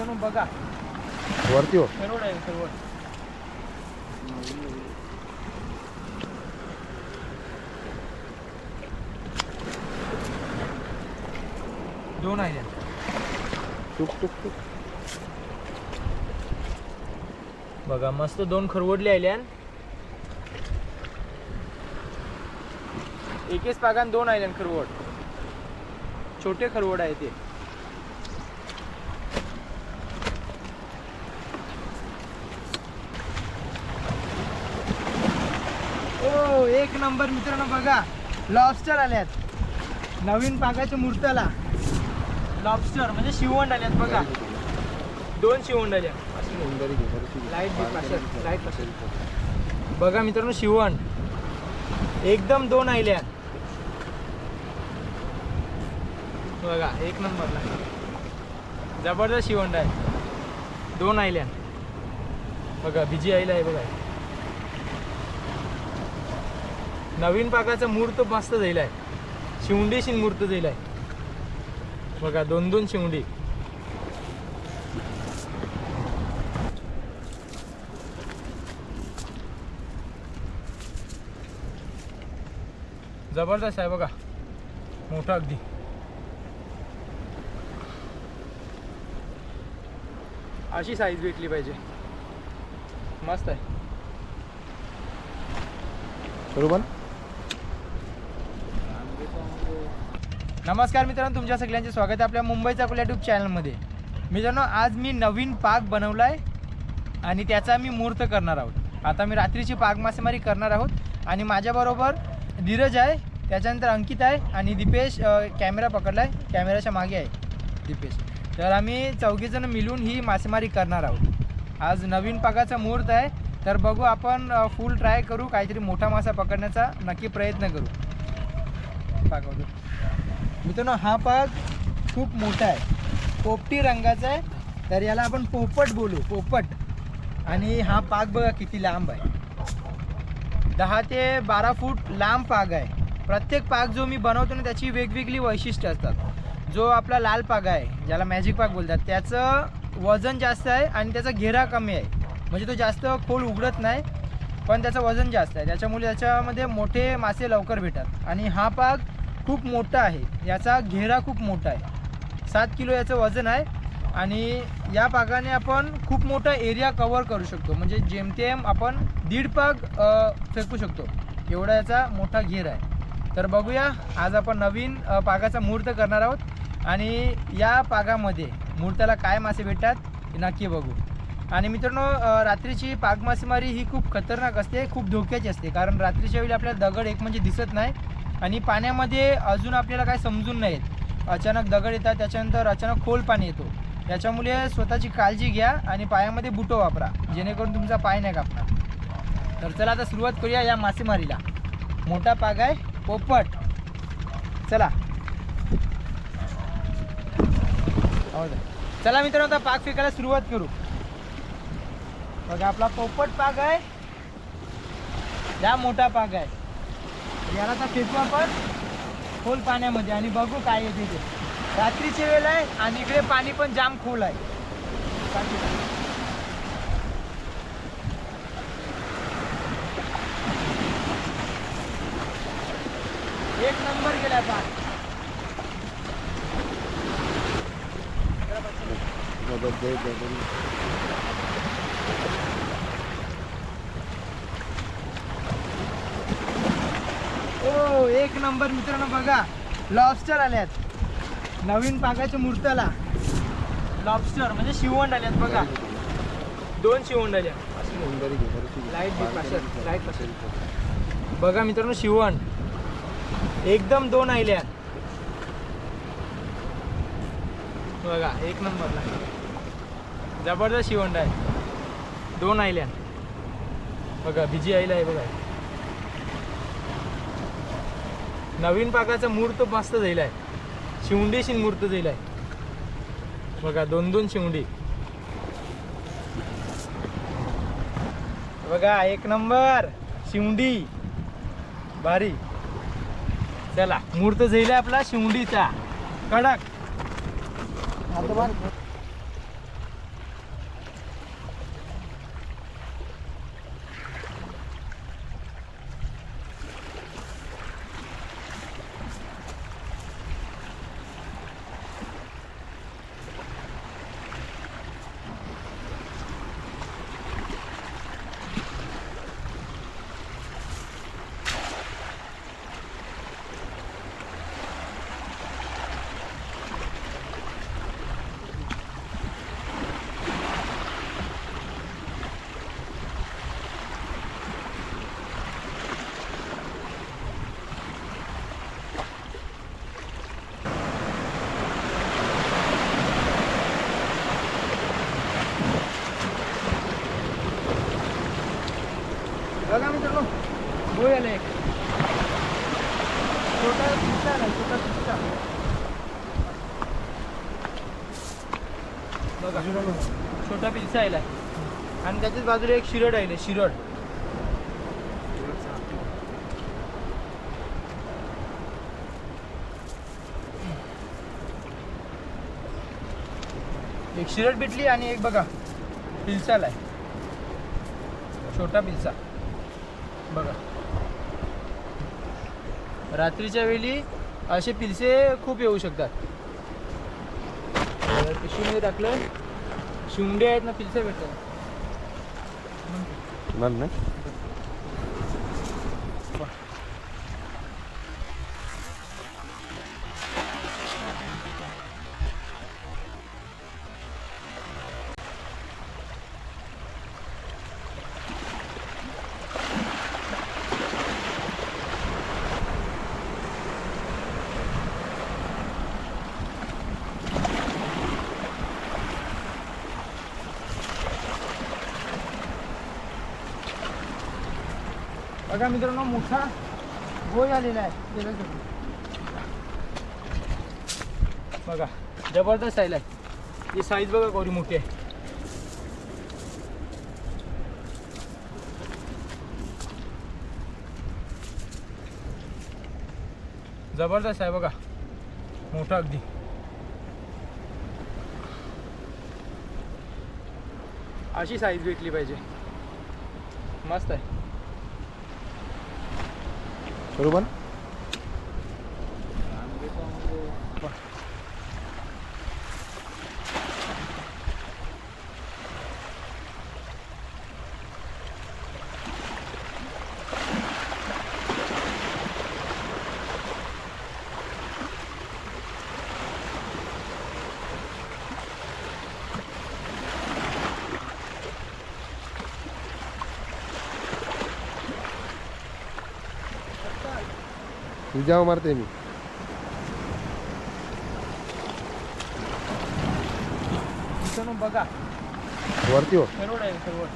मित्रांनो बघा. वरती हो. खरोड आहे खरोड दोन आहे टुक टुक टुक बघा मस्त दोन खरवडले आल्यान एकेच पागान दोन आयल्यान खरवड. छोटे खरवड आहे ते. हो एक नंबर मित्रांनो बघा. लॉबस्टर आल्यात. नवीन पागाच्या मूर्त्याला लॉबस्टर म्हणजे शिवंड आल्यात बघा. दोन शिवंड आल्या लाइट लाइट बघा मित्रांनो शिवण एकदम दोन आल्या बघा एक नंबरला. जबरदस्त शिवंड आहे. दोन आयल्या बघा बिजी आईला आहे बघा. नवीन पाकाचा मूर्त मस्त झाला आहे शिवंडीशी मूर्त झाला आहे बघा दोन दोन शिवंडी. जबरदस्त आहे बघा. मोठा अगदी. अशी साईज भेटली पाहिजे. मस्त आहे. बरोबर नमस्कार मित्रांनो तुमच्या सगळ्यांचे स्वागत आहे आपल्या मुंबईचा आपल्या यूट्यूब चॅनलमध्ये. मित्रांनो आज मी नवीन पाक बनवला आहे आणि त्याचा मी मुहूर्त करणार आहोत. आता मी रात्रीची पाक मासेमारी करणार आहोत आणि माझ्याबरोबर धीरज आहे त्याच्यानंतर अंकित आहे आणि दीपेश कॅमेरा पकडला आहे कॅमेऱ्याच्या मागे आहे दीपेश. तर आम्ही चौघीजणं मिळून ही मासेमारी करणार आहोत. आज नवीन पाकाचा मुहूर्त आहे तर बघू आपण फुल ट्राय करू काहीतरी मोठा मासा पकडण्याचा नक्की प्रयत्न करू. पाकवतो. मित्रांनो हा पाग खूप मोठा आहे. पोपटी रंगाचा आहे. तर याला आपण पोपट बोलू पोपट. आणि हा पाग बघा किती लांब आहे. दहा ते बारा फूट लांब पाग आहे. प्रत्येक पाग जो मी बनवतो ना त्याची वेगवेगळी वैशिष्ट्य असतात. जो आपला लाल पाग आहे ज्याला मॅजिक पाग बोलतात त्याचं वजन जास्त आहे आणि त्याचा घेरा कमी आहे. म्हणजे तो जास्त खोल उघडत नाही पण त्याचं वजन जास्त आहे. त्याच्यामुळे त्याच्यामध्ये मोठे मासे लवकर भेटतात. आणि हा पाग खूप मोठा आहे. याचा घेरा खूप मोठा आहे. सात किलो याचं वजन आहे आणि या पागाने आपण खूप मोठा एरिया कवर करू शकतो. म्हणजे जेमतेम आपण दीड पाग फेकू शकतो. एवढा याचा मोठा घेर आहे. तर बघूया आज आपण नवीन पागाचा मुहूर्त करणार आहोत आणि या पागामध्ये मुहूर्ताला काय मासे भेटतात हे नक्की बघू. आणि मित्रांनो रात्रीची पाग मासेमारी ही खूप खतरनाक असते खूप धोक्याची असते. कारण रात्रीच्या वेळी आपल्याला दगड एक म्हणजे दिसत नाही. आणि पाण्यामध्ये अजून आपल्याला काय समजून नाहीत. अचानक दगड येतात त्याच्यानंतर अचानक खोल पाणी येतो. त्याच्यामुळे स्वतःची काळजी घ्या आणि पायामध्ये बुटो वापरा. जेणेकरून तुमचा पाय नाही कापणार. तर चला आता सुरुवात करूया या मासेमारीला. मोठा पाग आहे पोपट. चला. हो चला मित्रांनो आता पाग फेकायला सुरुवात करू. बघा आपला पोपट पाग आहे. या मोठा पाग आहे. याला तर फेकू आपण. खोल पाण्यामध्ये आणि बघू काय येते ते. रात्रीची वेळ आहे आणि इकडे पाणी पण जाम खोल आहे. एक नंबर गेला पाणी ओ एक नंबर मित्रांनो बघा. लॉबस्टर आल्यात. नवीन पागाच्या मूर्त्याला लॉबस्टर म्हणजे शिवंड आल्यात बघा. दोन शिवंड आल्या लाइट पाशात, लाइट पाशात. बघा मित्रांनो शिवण एकदम दोन आयल्या बघा एक नंबरला. जबरदस्त शिवंड आहे. दोन आयल्या बघा बिजी आईला आहे बघा. नवीन पाकाचा मूर्त मस्त जाईल आहे. शिवंडीशी मूर्त जाईल आहे. बघा दोन दोन शिवंडी. बघा एक नंबर. शिवंडी. भारी. चला मूर्त झाला आपला शिवंडीचा. कडक. होय आलं एक छोटा पिस्ता आला छोटा पिस्ता बघा छोटा पिझ्झा आलाय आणि त्याच्याच बाजूला एक शिरड आहे शिरड. एक शिरड भेटली आणि एक बघा पिल्साला आहे. छोटा पिझ्झा बघा. रात्रीच्या वेळी असे पिलसे खूप येऊ शकतात. पिशवीमध्ये टाकलं. शिवंडे आहेत ना पिलसे भेटतात. बघा मित्रांनो मोठा गोय आलेला आहे. बघा जबरदस्त साईज आहे. ही साईज बघा कोरी मोठी आहे. जबरदस्त आहे बघा. मोठा अगदी. अशी साईज भेटली पाहिजे. मस्त आहे. बरोबर? तुझ्यावर मारते मी बघा. वरती हो. सर्वड आहे सर्वड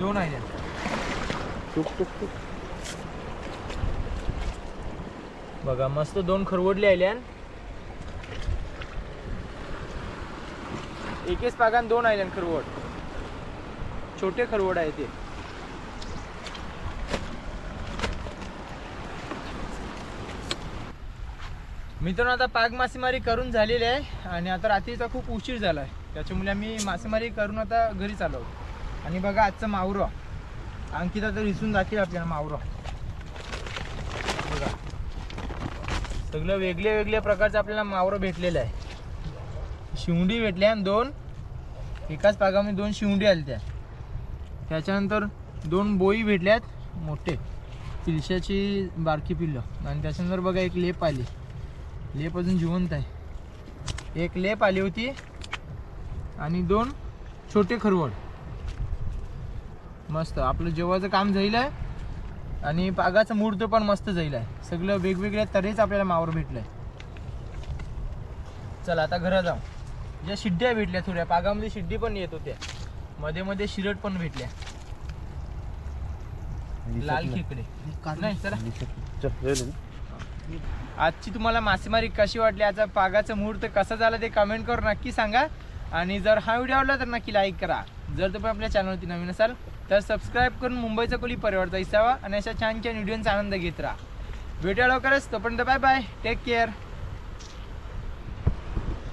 दोन आहे टुक टुक टुक. बघा मस्त दोन खरवडले आल्यान एकेच पागान दोन आयल्यान खरवड. छोटे खरवड आहे ते. मित्रांनो आता पाग मासेमारी करून झालेली आहे आणि आता रात्रीचा खूप उशीर झाला आहे त्याच्यामुळे आम्ही मासेमारी करून आता घरी चालव आणि बघा आजचं मावरं. अंकिता तर रिसून दाखील आपल्याला मावरा. बघा. सगळं वेगळे वेगळ्या प्रकारचं आपल्याला मावरं भेटलेलं आहे. शिवंडी भेटल्या आणि दोन एकाच पागामध्ये दोन शिवंडी आल्या त्या त्याच्यानंतर दोन बोई भेटल्यात मोठे. पिलशाची बारकी पिल्लं. आणि त्याच्यानंतर बघा एक लेप आली. लेप अजून जिवंत आहे. एक लेप आली होती आणि दोन छोटे खरवड. मस्त. आपलं जेवायचं काम झालं आहे आणि पागाचं मुहूर्त पण मस्त जाईल आहे सगळं वेगवेगळ्या तऱ्हेच आपल्याला मावर भेटलं आहे चला आता घरा जाऊ. ज्या शिड्ड्या भेटल्या थोड्या पागामध्ये शिड्डी पण येत होत्या. मध्ये मध्ये शिरट पण भेटल्या. लाल खेकडे. नाही चला. आजची तुम्हाला मासेमारी कशी वाटली? याचा पागाचा मुहूर्त कसा झाला ते कमेंट करून नक्की सांगा. आणि जर हा व्हिडिओ आवडला तर नक्की लाईक करा. जर तुम्ही आपल्या चॅनलवरती नवीन असाल तर सबस्क्राईब करून मुंबईचा कोली परिवारचा हिस्सा व्हा आणि अशा छान छान व्हिडिओचा आनंद घेत राहा. भेटूया लवकरच. तोपर्यंत बाय बाय टेक केअर